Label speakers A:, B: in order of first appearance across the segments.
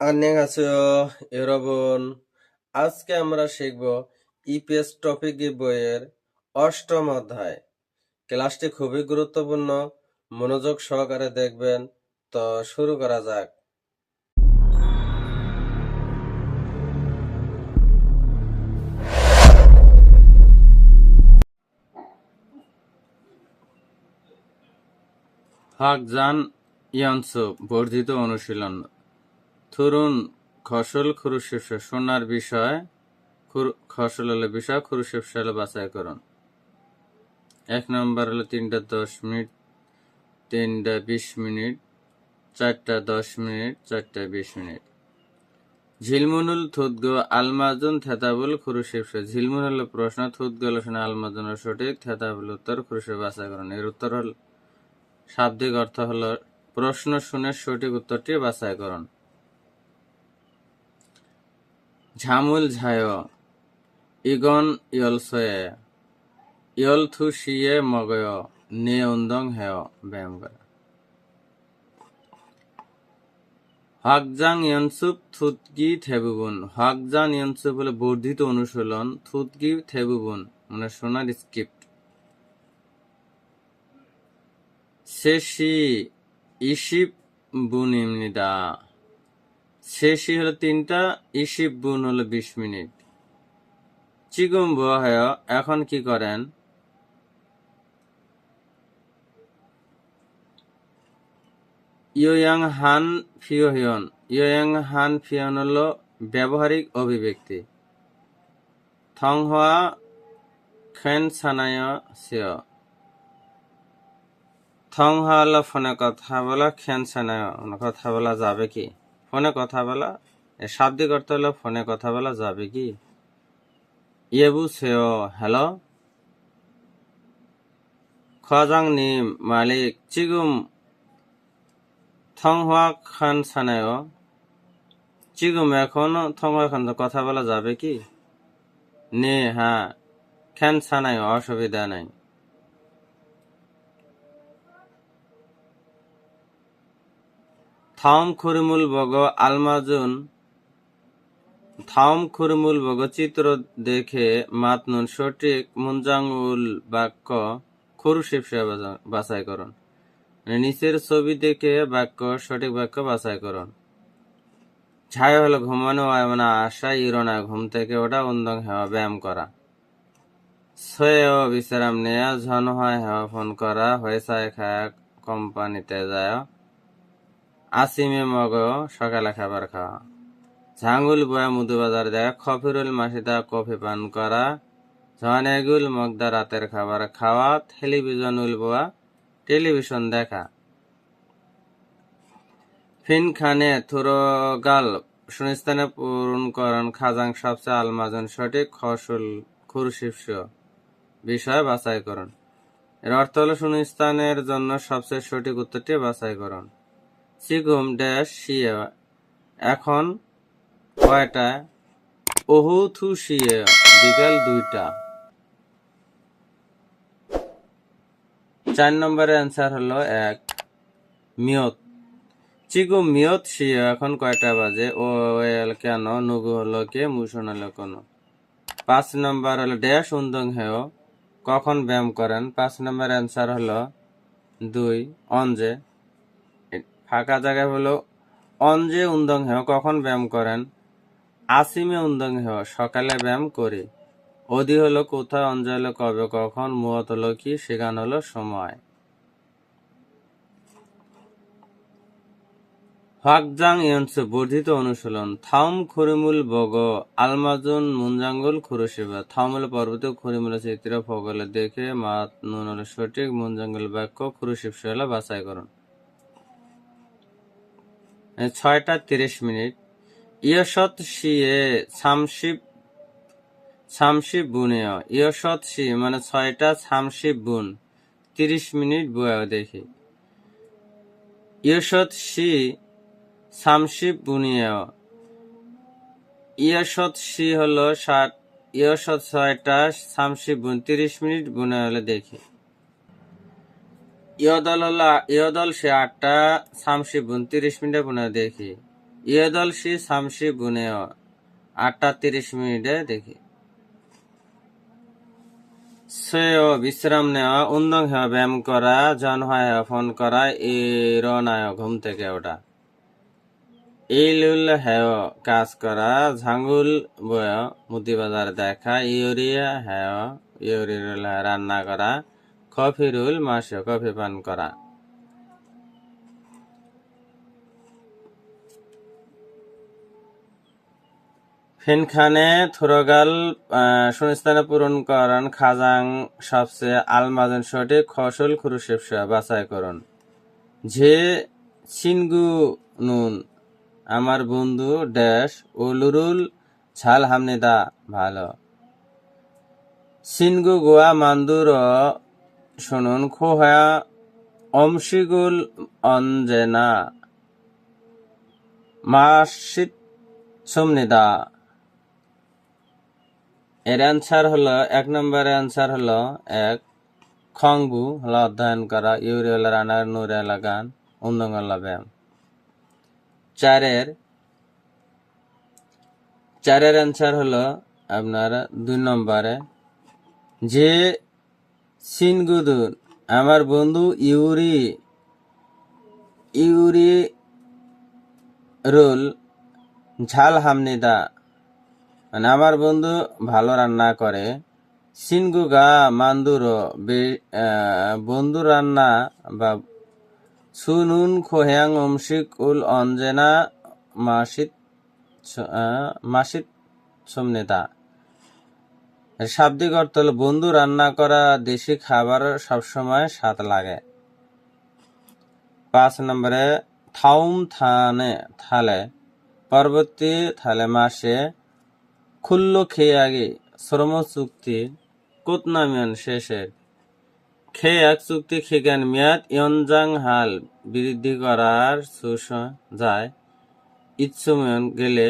A: 안녕하세요, 여러분. আজকে আমরা শিখব ইপিএস টপিক বইয়ের অষ্টম অধ্যায় ক্লাসটি খুবই গুরুত্বপূর্ণ মনোযোগ সহকারে দেখবেন তো শুরু করা যাক হাকজান ইয়ানসু বর্ধিত অনুশীলন থুরুন খসল খুরুশিস সোনার বিষয় খসল হলে বিষয় খুরুশিস হলে করুন। এক নম্বর হলো তিনটা দশ মিনিট, তিনটা বিশ মিনিট, চারটা দশ মিনিট, চারটা বিশ মিনিট। ঝিলমুনুল থুদগো আলমাজুন থেতাবুল খুরুশিস ঝিলমুন হলো প্রশ্ন থুদগো শোনা আলমাজুন সঠিক থেতাবুল উত্তর খুরুশিস বাছাই করুন। এর উত্তর হল, শাব্দিক অর্থ হলো, প্রশ্ন শুনে সঠিক উত্তরটি বাছাই করুন ঝামুল ঝায়, ইগন ইয়লসয়ে ইয়লথু শিয়ে মগয়, নে উন্দং হেয় ব্যায়াম করা। হাকজাং ইয়নসুপ থুতগি থেবুবুন। হাকজাং ইয়নসুপ হলো বর্ধিত অনুশীলন থুতগি থেবুবুন মানে সোনার স্ক্রিপ্ট শেষি ইশিপ বুন শেষি হলো তিনটা। ইশিপ বুন হলো বিশ মিনিট। চিগুম বহায়, এখন কি করেন? ইয়োয়াং হান ফিওহিয়ন ইয়োয়াং হান ফিয়ন হলো ব্যবহারিক অভিব্যক্তি। থংহোয়া খেন সানায় সিয়। থংহা হলো ফোনে কথা বলা, খেন সানায় কথা বলা যাবে কি? ফোনে কথা বলা। এর শাব্দিক অর্থ হলো ফোনে কথা বলা যাবে কি? ইয়েবু সেও হ্যালো? খজাং নি মালিক, চিগুম থংহোয়া খান সানায় চিগুম এখন থংহোয়া খান কথা বলা যাবে কি? নে হ্যাঁ খ্যান সানায় অসুবিধা নাই। থাম খুরমুল বগ আলমাজুন, থাম খুরমুল বগ চিত্র দেখে মাতনুন সঠিক মুঞ্জাঙ্গুল বাক্য খুরুশিপ বাছাই করুন। নিচের ছবি দেখে বাক্য সঠিক বাক্য বাছাই করুন। ছায় হলো ঘুমানো হয় মানে আশা, ইরোনা ঘুম থেকে ওটা উন্দং হেওয়া, ব্যায়াম করা। ছয় বিশ্রাম নেয়া, ঝন হয় হেওয়া, ফোন করা হয়েছায় খায়া, কোম্পানিতে যায় আসিমে মগ, সকালে খাবার খাওয়া ঝাঙ্গুল বয়া মধু বাজার দেয়া খফিরুল মাসিদা কফি পান করা। ঝনেগুল মগদা রাতের খাবার খাওয়া টেলিভিশন উলবোয়া টেলিভিশন দেখা। ফিন খানে থুরগাল পূরণ করেন খাজাং সবচেয়ে আলমাজন সঠিক খসুল খুরশিপস বিষয় বাছাই করুন। এর অর্থ হল শূন্যস্থানের জন্য সবচেয়ে সঠিক উত্তরটি বাছাই সিগুম ড্যাশ শিয়ে এখন কয়টা? ওহু থু শিয়ে বিকাল দুইটা। চার নম্বরের অ্যান্সার হলো এক, মিয়ত। চিগু মিয়ত শিয়ে এখন কয়টা বাজে? ও, এল কেন? নুগু হলো কে? মুসন হলো কোন? পাঁচ নম্বর হলো ড্যাশ উন্দং হেও। কখন ব্যায়াম করেন? পাঁচ নম্বর অ্যান্সার হলো দুই অঞ্জে ফাঁকা জায়গায় হলো অঞ্জে উন্দং হেও কখন ব্যায়াম করেন? আসিমে উন্দং হেও সকালে ব্যায়াম করি। অধি হলো কোথায় অঞ্জে হলো, কবে, কখন মুহত হলো কি, সেখান হলো সময়। হাকজাং ইয়নসু বর্ধিত অনুশীলন। থাউম খুরিমুল বগ, আলমাজুন মুঞ্জাঙ্গুল খুরুশিবা। থাউম হলো পর্বত খুরিমুল চিত্র ফগলে দেখে মাত নুন হলো সঠিক মুঞ্জাঙ্গুল বাক্য খুরুশিব হলো বাছাই করুন। ছয়টা তিরিশ মিনিট। ইয়সৎ শিয়ে সামশিব সামশিব বুনে ইয়সৎ শি মানে ছয়টা সামশিব বুন। তিরিশ মিনিট বয়া দেখি। ইয়সৎ শি সামশিব বুনিয়া। ইয়সৎ শি হলো ষাট ইয়সৎ ছয়টা সামশিব বুন। তিরিশ মিনিট বুনে হলে দেখি। ইয়দল ইয়দল সে আটটা সামশিব বুন তিরিশ মিনিটে বুনে দেখি। ইয়েদলসি সামসি বুনেও আটটা তিরিশ মিনিটে দেখি। সেও বিশ্রাম নেওয়া, উন্দং হেওয়া ব্যায়াম করা, জন হয় ফোন করা ইরনায় ঘুম থেকে ওটা ইলুল হেও কাজ করা ঝাঙ্গুল বয় মুদিবাজার দেখা, ইউরিয়া হেও ইউরিরুল রান্না করা কফিরুল মাসে কফি পান করা। ফিনখানে থুরগাল শূন্যস্থানে পূরণ করেন। খাজাং সবচেয়ে আলমাজন সঠিক ফসল খুরুশেপ বাছাই করুন। যে সিনগু নুন, আমার বন্ধু ড্যাশ উলুরুল ঝাল হামনিদা ভালো। সিনগু গোয়া মান্দুর শুনুন, খোহা অমশিগুল অঞ্জেনা। মাসিত সুমনিদা। এর অ্যান্সার হলো, এক নম্বর অ্যান্সার হলো এক খংবু, হলো অধ্যয়ন করা ইউরিয়াল রানার, নুরে, লাগান, উন্দঙ্গল ব্যায়াম চারের চারের অ্যান্সার হলো আপনার দুই নম্বরে, যে সিনগুদুর আমার বন্ধু ইউরি ইউরি রুল, ঝাল হামনিদা। মানে আমার বন্ধু ভালো রান্না করে। সিনগুগা মান্দুর বন্ধু রান্না বা সুনুন খোহ্যাং অমশিক উল অঞ্জেনা মাসিত মাসিত সমনেতা শাব্দিক অর্থ হলো বন্ধু রান্না করা, দেশি খাবার সবসময় স্বাদ লাগে। পাঁচ নম্বরে, থাউম থানে, থালে। পরবর্তী থালে মাসে খুল্ল খেয়ে আগে শ্রম চুক্তি কোতনামিয়ন শেষের খেয়ে এক চুক্তি খেগান মেয়াদ ইয়নজাং হাল বৃদ্ধি করার সুস যায়। ইচ্ছুময়ন গেলে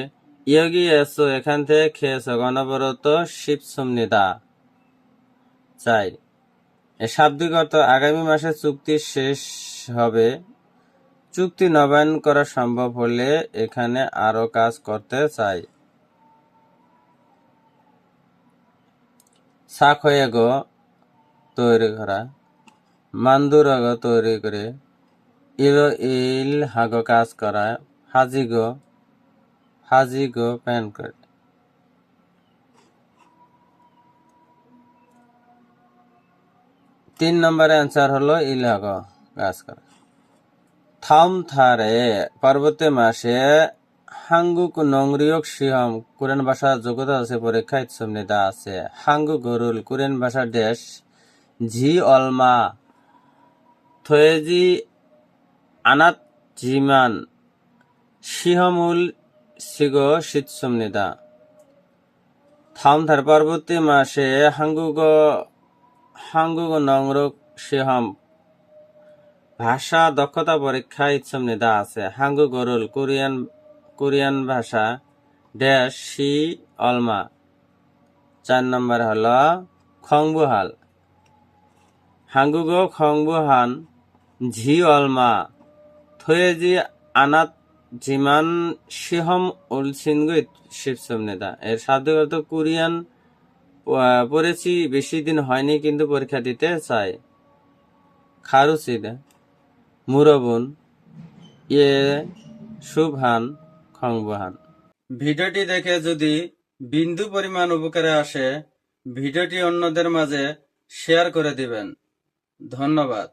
A: ইয়গি এসো এখান থেকে খেয়েছো অনবরত শিব সুমনিদা চাই এ শাব্দিক অর্থ আগামী মাসে চুক্তি শেষ হবে। চুক্তি নবায়ন করা সম্ভব হলে এখানে আরও কাজ করতে চাই। তৈরি করা। মান্দুরগ তৈরি করে। ইল ইল হাগ কাজ করা। হাজি গো হাজি গো প্যান করে তিন নম্বরের অ্যান্সার হলো ইল হাগ কাজ করা থাম থারে পরবর্তী মাসে হাঙ্গুক নংরিয়ক সিহম কোরিয়ান ভাষা যোগ্যতা আছে পরীক্ষা ইচ্ছুমনিতা আছে। হাঙ্গু গরুল কোরিয়ান ভাষার দেশ জি অলমা, থয়েজি আনাত জিমান, সিহমুল সিগ শীতসুমনিতা থামথার পরবর্তী মাসে হাঙ্গুগ হাঙ্গুগ নংরক সিহম। ভাষা দক্ষতা পরীক্ষা ইচ্ছুমনিতা আছে। হাঙ্গু গরুল কোরিয়ান কোরিয়ান ভাষা ড্যাশ সি অলমা। চার নম্বর হলো খংবুহাল। হাঙ্গুগো খংবুহান, ঝি অলমা, থয়েজি আনাত জিমান সিহম উলসিনগু শিবসুমনেদা এর সাধ্যগত কোরিয়ান পড়েছি, বেশি দিন হয়নি, কিন্তু পরীক্ষা দিতে চাই। খারুসিদ মুরবুন ইয়ে শুভান খংবহান। ভিডিওটি দেখে যদি বিন্দু পরিমাণ উপকারে আসে, ভিডিওটি অন্যদের মাঝে শেয়ার করে দিবেন। ধন্যবাদ।